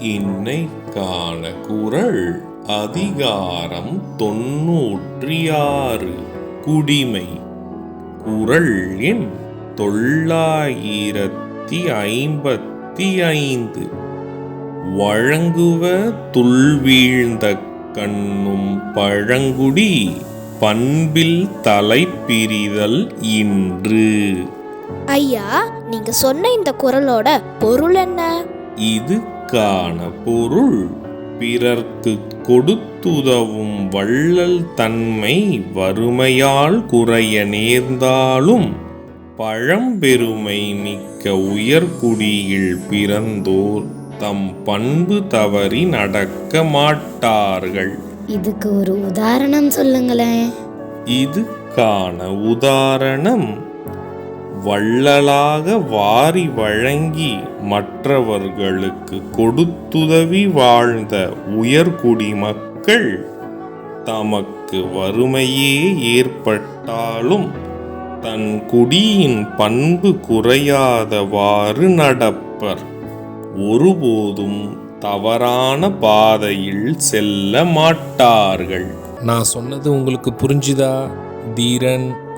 இன்னைக்கான குரல் அதிகாரம் தொன்னூற்றி ஆறு குடிமை. குரல் எண் தொள்ளாயிரத்தி ஐம்பத்தி ஐந்து வழங்குவ துள்வீழ்ந்த கண்ணும் பழங்குடி பண்பில் தலைப்பிரிதல் இன்று. ஐயா நீங்க சொன்ன இந்த குரலோட பொருள் என்ன? இதுக்கான பொருள் பிறர்க்கு கொடுத்துதவும் வள்ளல் தன்மை வறுமையால் குறைய நேர்ந்தாலும் பழம்பெருமை மிக்க உயர்குடியில் பிறந்தோர் தம் பண்பு தவறி நடக்க மாட்டார்கள். இதுக்கு ஒரு உதாரணம் சொல்லுங்களேன். இதுக்கான உதாரணம் வள்ளலாக வாரி வழங்கி மற்றவர்களுக்கு கொடுத்துதவி வாழ்ந்த உயர்குடி மக்கள் தமக்கு வறுமையே ஏற்பட்டாலும் தன் குடியின் பண்பு குறையாதவாறு நடப்பர். ஒருபோதும் தவறான பாதையில் செல்ல மாட்டார்கள். நான் சொன்னது உங்களுக்கு புரிஞ்சுதா? தீரன்